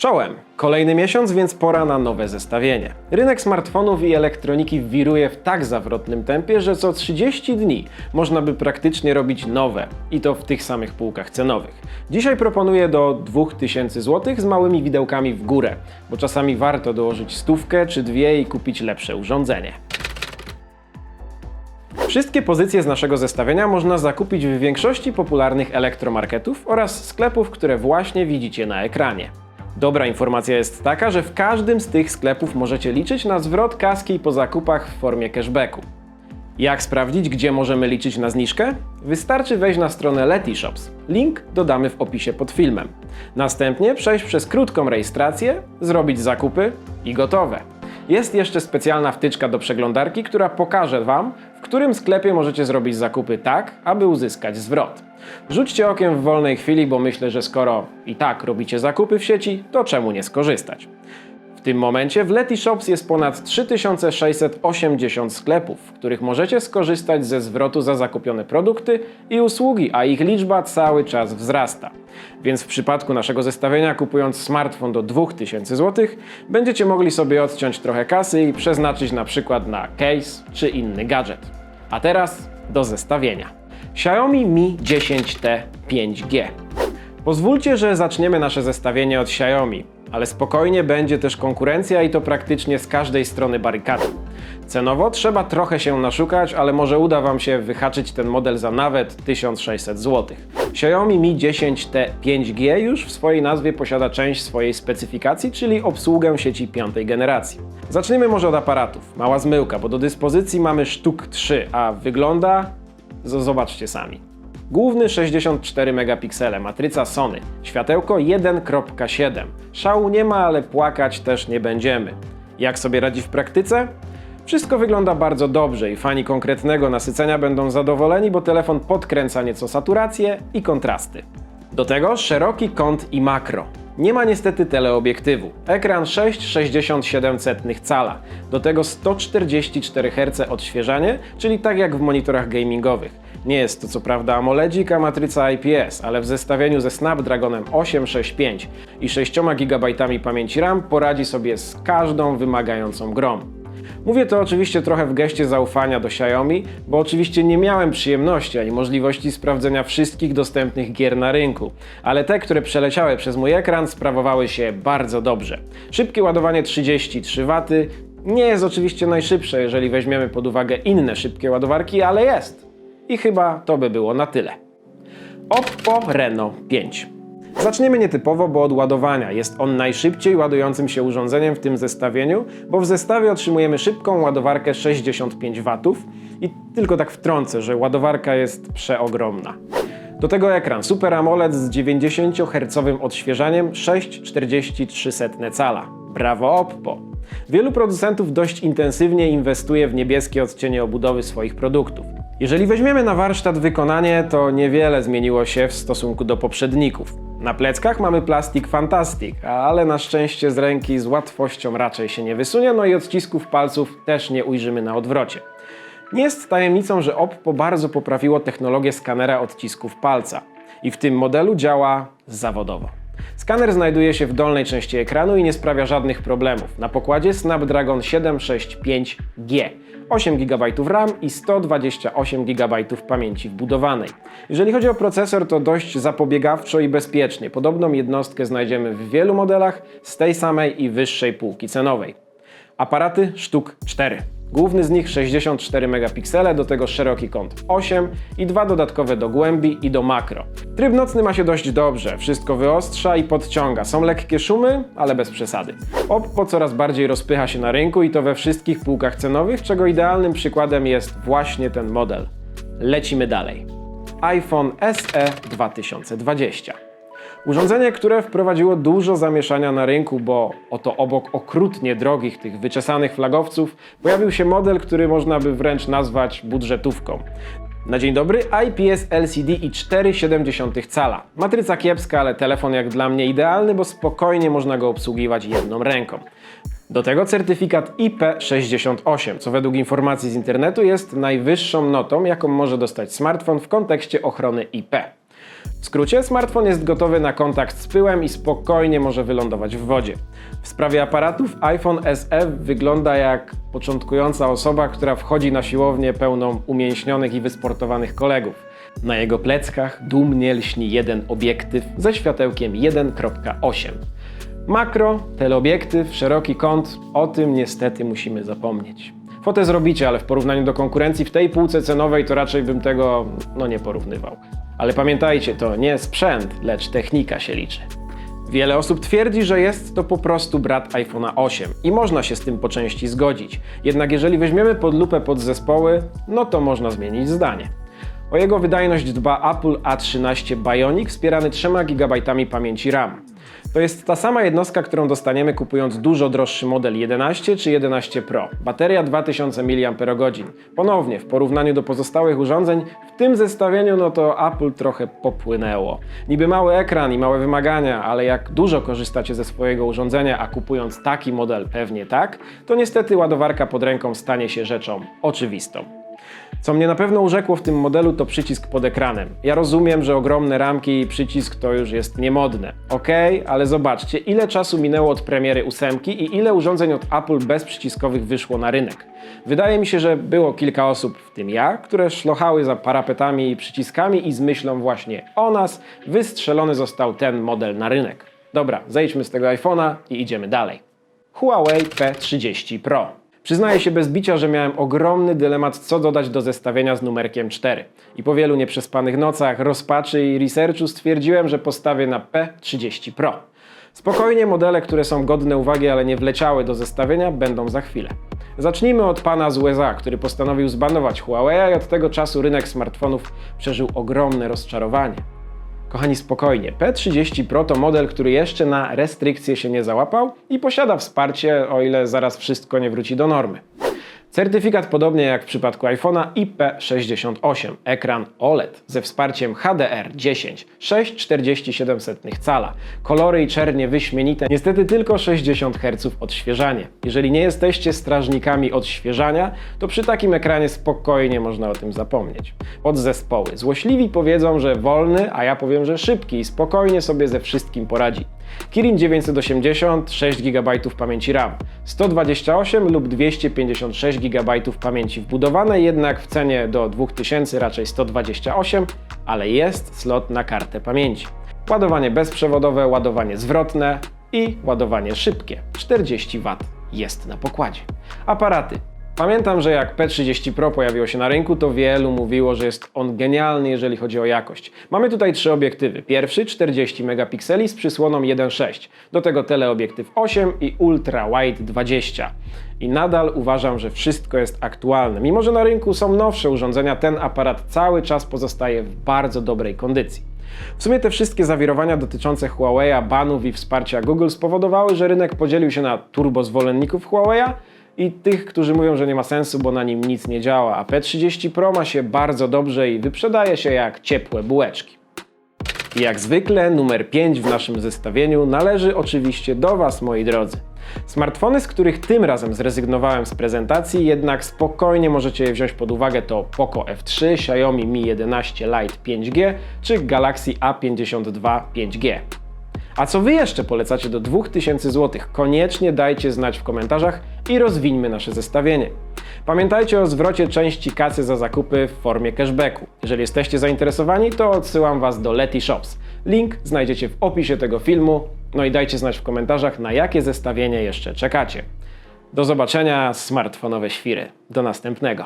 Czołem! Kolejny miesiąc, więc pora na nowe zestawienie. Rynek smartfonów i elektroniki wiruje w tak zawrotnym tempie, że co 30 dni można by praktycznie robić nowe i to w tych samych półkach cenowych. Dzisiaj proponuję do 2000 zł z małymi widełkami w górę, bo czasami warto dołożyć stówkę czy dwie i kupić lepsze urządzenie. Wszystkie pozycje z naszego zestawienia można zakupić w większości popularnych elektromarketów oraz sklepów, które właśnie widzicie na ekranie. Dobra informacja jest taka, że w każdym z tych sklepów możecie liczyć na zwrot kaski po zakupach w formie cashbacku. Jak sprawdzić, gdzie możemy liczyć na zniżkę? Wystarczy wejść na stronę Letyshops. Link dodamy w opisie pod filmem. Następnie przejść przez krótką rejestrację, zrobić zakupy i gotowe. Jest jeszcze specjalna wtyczka do przeglądarki, która pokaże Wam, w którym sklepie możecie zrobić zakupy tak, aby uzyskać zwrot. Rzućcie okiem w wolnej chwili, bo myślę, że skoro i tak robicie zakupy w sieci, to czemu nie skorzystać? W tym momencie w Letyshops jest ponad 3680 sklepów, w których możecie skorzystać ze zwrotu za zakupione produkty i usługi, a ich liczba cały czas wzrasta. Więc w przypadku naszego zestawienia, kupując smartfon do 2000 zł, będziecie mogli sobie odciąć trochę kasy i przeznaczyć na przykład na case czy inny gadżet. A teraz do zestawienia. Xiaomi Mi 10T 5G. Pozwólcie, że zaczniemy nasze zestawienie od Xiaomi, ale spokojnie będzie też konkurencja i to praktycznie z każdej strony barykady. Cenowo trzeba trochę się naszukać, ale może uda Wam się wyhaczyć ten model za nawet 1600 zł. Xiaomi Mi 10T 5G już w swojej nazwie posiada część swojej specyfikacji, czyli obsługę sieci piątej generacji. Zacznijmy może od aparatów. Mała zmyłka, bo do dyspozycji mamy sztuk 3, a wygląda... Zobaczcie sami. Główny 64 megapiksele, matryca Sony, światełko 1.7. Szału nie ma, ale płakać też nie będziemy. Jak sobie radzi w praktyce? Wszystko wygląda bardzo dobrze i fani konkretnego nasycenia będą zadowoleni, bo telefon podkręca nieco saturację i kontrasty. Do tego szeroki kąt i makro. Nie ma niestety teleobiektywu. Ekran 6,67 cala. Do tego 144 Hz odświeżanie, czyli tak jak w monitorach gamingowych. Nie jest to co prawda AMOLEDzik, a matryca IPS, ale w zestawieniu ze Snapdragonem 865 i 6 GB pamięci RAM poradzi sobie z każdą wymagającą grą. Mówię to oczywiście trochę w geście zaufania do Xiaomi, bo oczywiście nie miałem przyjemności ani możliwości sprawdzenia wszystkich dostępnych gier na rynku, ale te, które przeleciały przez mój ekran, sprawowały się bardzo dobrze. Szybkie ładowanie 33 W nie jest oczywiście najszybsze, jeżeli weźmiemy pod uwagę inne szybkie ładowarki, ale jest. I chyba to by było na tyle. Oppo Reno 5. Zaczniemy nietypowo, bo od ładowania. Jest on najszybciej ładującym się urządzeniem w tym zestawieniu, bo w zestawie otrzymujemy szybką ładowarkę 65 W i tylko tak wtrącę, że ładowarka jest przeogromna. Do tego ekran Super AMOLED z 90 Hz odświeżaniem 6,43 cala. Brawo Oppo! Wielu producentów dość intensywnie inwestuje w niebieskie odcienie obudowy swoich produktów. Jeżeli weźmiemy na warsztat wykonanie, to niewiele zmieniło się w stosunku do poprzedników. Na pleckach mamy plastik Fantastic, ale na szczęście z ręki z łatwością raczej się nie wysunie, no i odcisków palców też nie ujrzymy na odwrocie. Nie jest tajemnicą, że Oppo bardzo poprawiło technologię skanera odcisków palca i w tym modelu działa zawodowo. Skaner znajduje się w dolnej części ekranu i nie sprawia żadnych problemów. Na pokładzie Snapdragon 765G, 8 GB RAM i 128 GB pamięci wbudowanej. Jeżeli chodzi o procesor, to dość zapobiegawczo i bezpiecznie. Podobną jednostkę znajdziemy w wielu modelach z tej samej i wyższej półki cenowej. Aparaty sztuk 4. Główny z nich 64 megapiksele, do tego szeroki kąt 8 i dwa dodatkowe do głębi i do makro. Tryb nocny ma się dość dobrze, wszystko wyostrza i podciąga. Są lekkie szumy, ale bez przesady. Oppo coraz bardziej rozpycha się na rynku i to we wszystkich półkach cenowych, czego idealnym przykładem jest właśnie ten model. Lecimy dalej. iPhone SE 2020. Urządzenie, które wprowadziło dużo zamieszania na rynku, bo oto obok okrutnie drogich tych wyczesanych flagowców pojawił się model, który można by wręcz nazwać budżetówką. Na dzień dobry IPS LCD i 4,7 cala. Matryca kiepska, ale telefon jak dla mnie idealny, bo spokojnie można go obsługiwać jedną ręką. Do tego certyfikat IP68, co według informacji z internetu jest najwyższą notą, jaką może dostać smartfon w kontekście ochrony IP. W skrócie, smartfon jest gotowy na kontakt z pyłem i spokojnie może wylądować w wodzie. W sprawie aparatów iPhone SE wygląda jak początkująca osoba, która wchodzi na siłownię pełną umięśnionych i wysportowanych kolegów. Na jego pleckach dumnie lśni jeden obiektyw ze światełkiem 1.8. Makro, teleobiektyw, szeroki kąt, o tym niestety musimy zapomnieć. Fotę zrobicie, ale w porównaniu do konkurencji w tej półce cenowej to raczej bym tego no nie porównywał. Ale pamiętajcie, to nie sprzęt, lecz technika się liczy. Wiele osób twierdzi, że jest to po prostu brat iPhone'a 8 i można się z tym po części zgodzić. Jednak jeżeli weźmiemy pod lupę podzespoły, no to można zmienić zdanie. O jego wydajność dba Apple A13 Bionic wspierany 3 GB pamięci RAM. To jest ta sama jednostka, którą dostaniemy kupując dużo droższy model 11 czy 11 Pro. Bateria 2000 mAh. Ponownie, w porównaniu do pozostałych urządzeń, w tym zestawieniu no to Apple trochę popłynęło. Niby mały ekran i małe wymagania, ale jak dużo korzystacie ze swojego urządzenia, a kupując taki model pewnie tak, to niestety ładowarka pod ręką stanie się rzeczą oczywistą. Co mnie na pewno urzekło w tym modelu to przycisk pod ekranem. Ja rozumiem, że ogromne ramki i przycisk to już jest niemodne. Okej, ale zobaczcie, ile czasu minęło od premiery ósemki i ile urządzeń od Apple bezprzyciskowych wyszło na rynek. Wydaje mi się, że było kilka osób, w tym ja, które szlochały za parapetami i przyciskami i z myślą właśnie o nas wystrzelony został ten model na rynek. Dobra, zejdźmy z tego iPhone'a i idziemy dalej. Huawei P30 Pro. Przyznaję się bez bicia, że miałem ogromny dylemat, co dodać do zestawienia z numerkiem 4. I po wielu nieprzespanych nocach, rozpaczy i researchu stwierdziłem, że postawię na P30 Pro. Spokojnie modele, które są godne uwagi, ale nie wleciały do zestawienia, będą za chwilę. Zacznijmy od pana z USA, który postanowił zbanować Huawei i od tego czasu rynek smartfonów przeżył ogromne rozczarowanie. Kochani, spokojnie. P30 Pro to model, który jeszcze na restrykcje się nie załapał i posiada wsparcie, o ile zaraz wszystko nie wróci do normy. Certyfikat podobnie jak w przypadku iPhone'a IP68, ekran OLED ze wsparciem HDR10, 6,47 cala, kolory i czernie wyśmienite, niestety tylko 60 Hz odświeżanie. Jeżeli nie jesteście strażnikami odświeżania, to przy takim ekranie spokojnie można o tym zapomnieć. Podzespoły. Złośliwi powiedzą, że wolny, a ja powiem, że szybki i spokojnie sobie ze wszystkim poradzi. Kirin 980, 6 GB pamięci RAM, 128 lub 256 GB pamięci wbudowane, jednak w cenie do 2000 raczej 128, ale jest slot na kartę pamięci. Ładowanie bezprzewodowe, ładowanie zwrotne i ładowanie szybkie. 40 W jest na pokładzie. Aparaty. Pamiętam, że jak P30 Pro pojawiło się na rynku, to wielu mówiło, że jest on genialny, jeżeli chodzi o jakość. Mamy tutaj trzy obiektywy. Pierwszy 40 megapikseli z przysłoną 1.6, do tego teleobiektyw 8 i ultra wide 20. I nadal uważam, że wszystko jest aktualne. Mimo, że na rynku są nowsze urządzenia, ten aparat cały czas pozostaje w bardzo dobrej kondycji. W sumie te wszystkie zawirowania dotyczące Huawei'a, banów i wsparcia Google spowodowały, że rynek podzielił się na turbo zwolenników Huawei'a i tych, którzy mówią, że nie ma sensu, bo na nim nic nie działa, a P30 Pro ma się bardzo dobrze i wyprzedaje się jak ciepłe bułeczki. Jak zwykle numer 5 w naszym zestawieniu należy oczywiście do Was, moi drodzy. Smartfony, z których tym razem zrezygnowałem z prezentacji, jednak spokojnie możecie je wziąć pod uwagę to Poco F3, Xiaomi Mi 11 Lite 5G czy Galaxy A52 5G. A co Wy jeszcze polecacie do 2000 zł? Koniecznie dajcie znać w komentarzach i rozwińmy nasze zestawienie. Pamiętajcie o zwrocie części kasy za zakupy w formie cashbacku. Jeżeli jesteście zainteresowani, to odsyłam Was do Leti Shops. Link znajdziecie w opisie tego filmu. No i dajcie znać w komentarzach, na jakie zestawienie jeszcze czekacie. Do zobaczenia, smartfonowe świry. Do następnego.